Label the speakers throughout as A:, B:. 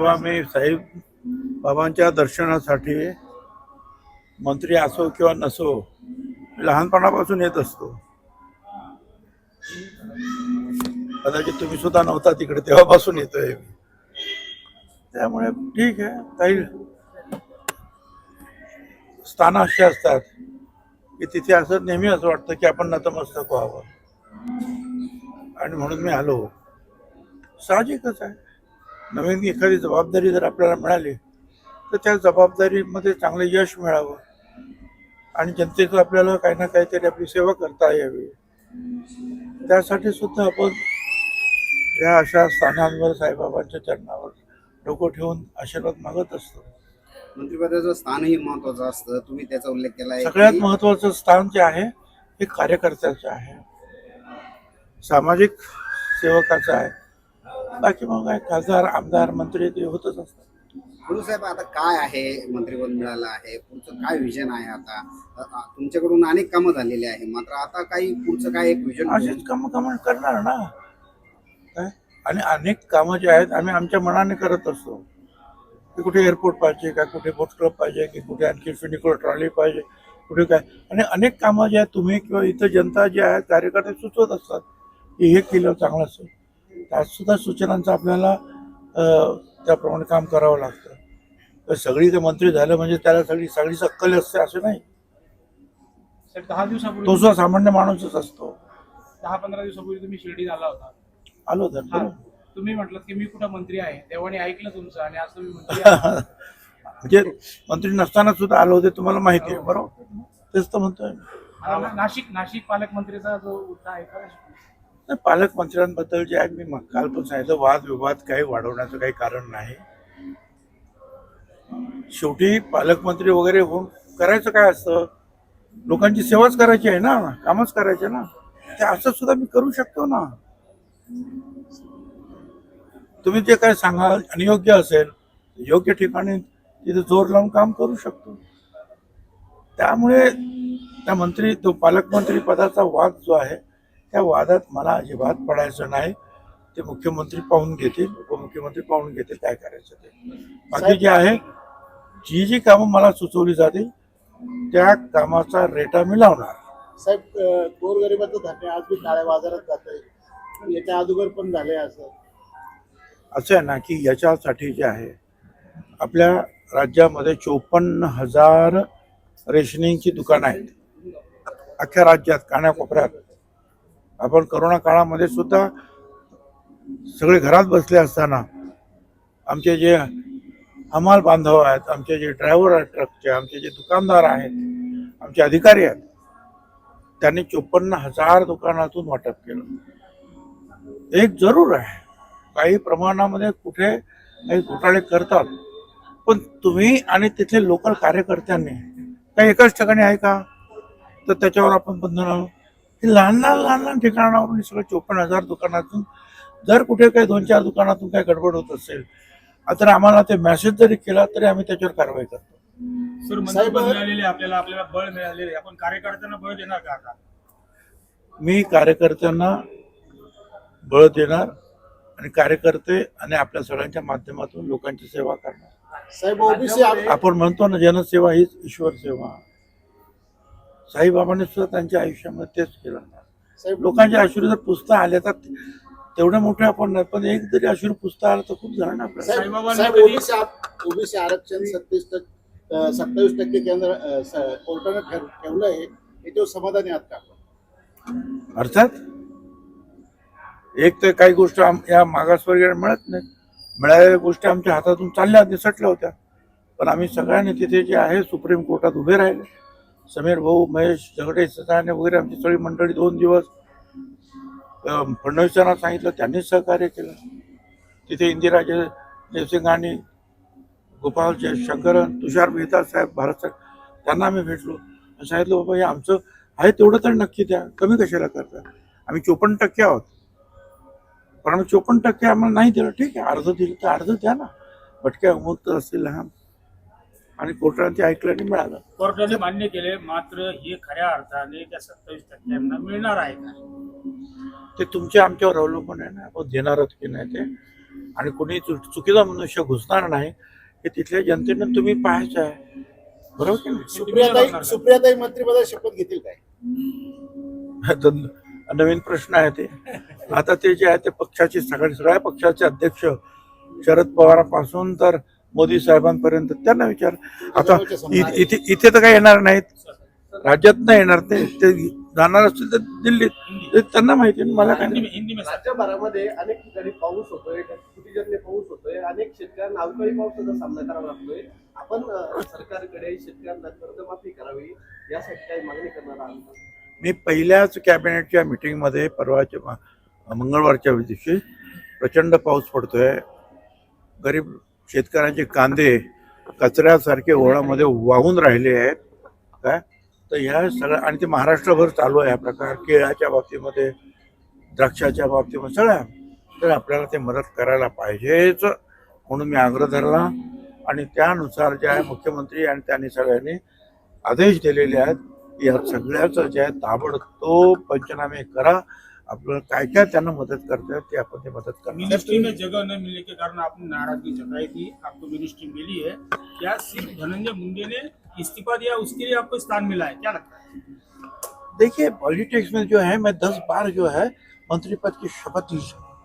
A: बाबा मी साहेब बाबांच्या दर्शनासाठी मंत्री असो किंवा नसो मी लहानपणापासून येत असतो. कदाचित तुम्ही सुद्धा नव्हता तिकडे तेव्हापासून येतोय त्यामुळे ठीक आहे काही स्थानं अशी असतात की तिथे असं नेहमी असं वाटतं की आपण नतमस्तक व्हावं. आणि म्हणून मी आलो. साहजिकच आहे. नवीन एखादी जबाबदारी जर आपल्याला मिळाली तर त्या जबाबदारीमध्ये चांगलं यश मिळावं. आणि जनतेचं आपल्याला काही ना काहीतरी आपली सेवा करता यावी. त्यासाठी सुद्धा आपण या अशा स्थानांवर साईबाबांच्या चरणावर डोकं ठेवून आशीर्वाद मागत असतो.
B: मंत्रिपदाचं स्थानही महत्वाचं असतं. तुम्ही त्याचा उल्लेख केला आहे
A: सगळ्यात महत्वाचं स्थान जे आहे हे कार्यकर्त्याचं आहे. सामाजिक सेवकाचं आहे. बाकी मग काय खासदार आमदार मंत्री ते होतच असतात.
B: गुरु साहेब आता काय आहे? मंत्रिपद मिळालं आहे. पुढचं काय विजन आहे आता? अ- तुमच्याकडून अनेक कामं झालेली आहे. मात्र आता काही पुढचं काय एक विजन
A: अशीच कामं कामं करणार ना? काय? आणि अनेक कामं जे आहेत आम्ही आमच्या मनाने करत असतो. की कुठे एअरपोर्ट पाहिजे का कुठे बोट क्लब पाहिजे की कुठे आणखी फिनिकल ट्रॉली पाहिजे कुठे काय? आणि अनेक कामं जे आहेत तुम्ही किंवा इथं जनता जे आहे कार्यकर्ते सुचवत असतात की हे केलं चांगलं असेल. त्यात सुद्धा सूचनांचं आपल्याला त्याप्रमाणे काम करावं लागतं. तर सगळी ते मंत्री झालं म्हणजे त्याला सगळी सगळीच अक्कल असते असं नाही.
C: दहा
A: तो
C: दिवसापूर्वी
A: सुद्धा सामान्य माणूसच असतो.
C: दहा पंधरा दिवसापूर्वी तुम्ही शिर्डीत आला होता.
A: आलो तर
C: हा. तुम्ही म्हटलं की मी कुठं मंत्री आहे? देवाने ऐकलं तुमचं आणि आज तुम्ही मंत्री.
A: म्हणजे मंत्री नसताना सुद्धा आलो होते तुम्हाला माहिती आहे बरोबर? तेच तर म्हणतोय
C: नाशिक नाशिक पालकमंत्रीचा जो मुद्दा आहे.
A: पालकमंत्र्यांबद्दल जे आहे मी काल पण सांगितलं वाद विवाद काही वाढवण्याचं काही कारण नाही. शेवटी पालकमंत्री वगैरे होऊन करायचं काय असतं? लोकांची सेवाच करायची आहे ना कामच करायचे ना. ते असं सुद्धा मी करू शकतो ना. तुम्ही जे काय सांगाल आणि योग्य असेल योग्य ठिकाणी तिथे जोर लावून काम करू शकतो. त्यामुळे त्या मंत्री तो पालकमंत्री पदाचा वाद जो आहे त्या वादात मला अजिबात पडायचं नाही. ते मुख्यमंत्री पाहून घेतील उपमुख्यमंत्री पाहून घेतील काय करायचं ते. बाकी जे आहे जी जी कामं मला सुचवली जातील त्या कामाचा रेटा मी लावणार.
D: साहेब गोरगरिबाचं धान्य आज बी काळ्या बाजारात जात आहे याच्या अगोदर पण झाले असं.
A: असं आहे ना की याच्यासाठी जे आहे आपल्या राज्यामध्ये चोपन्न हजार रेशनिंगची दुकानं आहेत. अख्ख्या राज्यात कानाकोपऱ्यात. आपण करोना काळामध्ये सुद्धा सगळे घरात बसले असताना आमचे जे हमाल बांधव आहेत आमचे जे ड्रायव्हर आहेत ट्रकचे आमचे जे दुकानदार आहेत आमचे अधिकारी आहेत त्यांनी चोपन्न हजार दुकानातून वाटप केलं. एक जरूर आहे. काही प्रमाणामध्ये कुठे काही घोटाळे करतात पण तुम्ही आणि तिथले लोकल कार्यकर्त्यांनी काही एकाच ठिकाणी आहे का? तर त्याच्यावर आपण बंधन आहोत हे लहान लहान लहान लहान ठिकाणावरून हे सगळं चोपन्न हजार दुकानातून जर कुठे काही दोन चार दुकानातून काही गडबड होत असेल तर आम्हाला ते मेसेज जरी केला तरी आम्ही त्याच्यावर कारवाई करतो.
C: आपल्याला आपल्याला बळ मिळालेले आपण कार्यकर्त्यांना बळ देणार का आता?
A: मी कार्यकर्त्यांना बळ देणार आणि कार्यकर्ते आणि आपल्या सगळ्यांच्या माध्यमातून लोकांची सेवा करणार.
D: साहेब ओबीसी
A: आपण म्हणतो ना जनसेवा हीच ईश्वर सेवा. साईबाबांनी सुद्धा त्यांच्या आयुष्यामध्ये तेच केलं
D: साहेब
A: लोकांचे जर पुसता आले तर तेवढे मोठे आपण नाही पण एक जरी अश्रू पुसता आलं तर खूप झालं ना
D: ओबीसी आरक्षण सत्तीस टक्के सत्तावीस टक्के केंद्र कोर्टानं ठेव- ठेवलंय याच्यावर समाधानी आहात का आपण?
A: अर्थात? एक तर काही गोष्टी या मागासवर्गीय मिळत नाहीत मिळालेल्या गोष्टी आमच्या हातातून चालल्या निसटल्या होत्या. पण आम्ही सगळ्यांनी तिथे जे आहे सुप्रीम कोर्टात उभे राहिले. समीर भाऊ महेश झगडे सदाने वगैरे आमची सगळी मंडळी दोन दिवस फडणवीसांना सांगितलं त्यांनी सहकार्य केलं. तिथे इंदिराजे जयसिंगांनी गोपाल जयशंकरन तुषार मेहता साहेब भारत साहेब त्यांना आम्ही भेटलो. आणि सांगितलं बाबा हे आमचं आहे तेवढं तर नक्की द्या. कमी कशाला करता? आम्ही चोपन्न टक्के आहोत. पण आम्ही चोपन्न टक्के आम्हाला नाही दिलं. ठीक आहे अर्ध दिलं तर अर्ध द्या ना. भटक्या मुक्त असतील लहान आणि कोर्टाने ते ऐकलं आणि मिळालं.
C: कोर्टाने मान्य केले मात्र हे खऱ्या अर्थाने त्या सत्तावीस टक्क्यांना मिळणार आहे का?
A: ते तुमच्या आमच्यावर अवलंबून आहे ना आपण देणार आहोत की नाही ते? आणि कोणी चुकीचा मनुष्य घुसणार नाही हे तिथल्या जनतेनं तुम्ही पाहायचं आहे. बरोबर की नाही?
D: सुप्रियाताई सुप्रियाताई मंत्रिपदाची शपथ घेतील काय?
A: आता नवीन प्रश्न आहे ते. आता ते जे आहे ते पक्षाचे सगळे सगळ्या पक्षाचे अध्यक्ष शरद पवारापासून तर मोदी साहेबांपर्यंत. त्यांना विचार. आता इथे इथे तर काही येणार नाहीत. राज्यात नाही येणार ते. ते जाणार असतील तर दिल्लीत. त्यांना माहिती आहे, मला काय
E: राज्यभरामध्ये अनेक ठिकाणी पाऊस होतोय. कुटीजन्य पाऊस होतोय. अनेक शेतकऱ्यांना अवकाळी पावसाचा सामना करावा लागतोय. आपण सरकारकडे शेतकऱ्यांना कर्जमाफी करावी यासाठी काही मागणी करणार आहात का?
A: मी पहिल्याच कॅबिनेटच्या मिटिंगमध्ये परवाच्या मंगळवारच्या दिवशी प्रचंड पाऊस पडतोय. गरीब शेतकऱ्यांचे कांदे कचऱ्यासारखे ओळामध्ये वाहून राहिले आहेत. काय? तर ह्या सगळ्या आणि ते महाराष्ट्रभर चालू आहे हा प्रकार केळाच्या बाबतीमध्ये द्राक्षाच्या बाबतीमध्ये सगळ्या. तर आपल्याला ते मदत करायला पाहिजेच म्हणून मी आग्रह धरला. आणि त्यानुसार जे आहे मुख्यमंत्री आणि त्यांनी सगळ्यांनी आदेश दिलेले आहेत या सगळ्याचं जे आहे ताबडतोब पंचनामे करा. आपल्याला काय काय त्यांना मदत करता ते आपण ते मदत करणार.
C: मिनिस्ट्री में जगह न मिलने के कारण आपने नाराज़गी जताई थी आपको मिनिस्ट्री मिली है. क्या सिर्फ़ धनंजय मुंडे ने इस्तीफा दिया उसके लिए आपको स्थान मिला है. क्या लगता है?
A: देखिए पॉलिटिक्स में जो है मैं दस बार जो है मंत्री पद की शपथ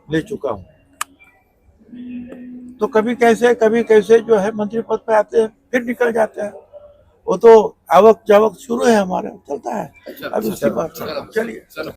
A: ले चुका हूँ। तो कभी कैसे कभी कैसे जो है मंत्री पद पे आते हैं फिर निकल जाते हैं। वो तो आवक जावक शुरू है हमारे चलता है। अब इसके बाद चलिए।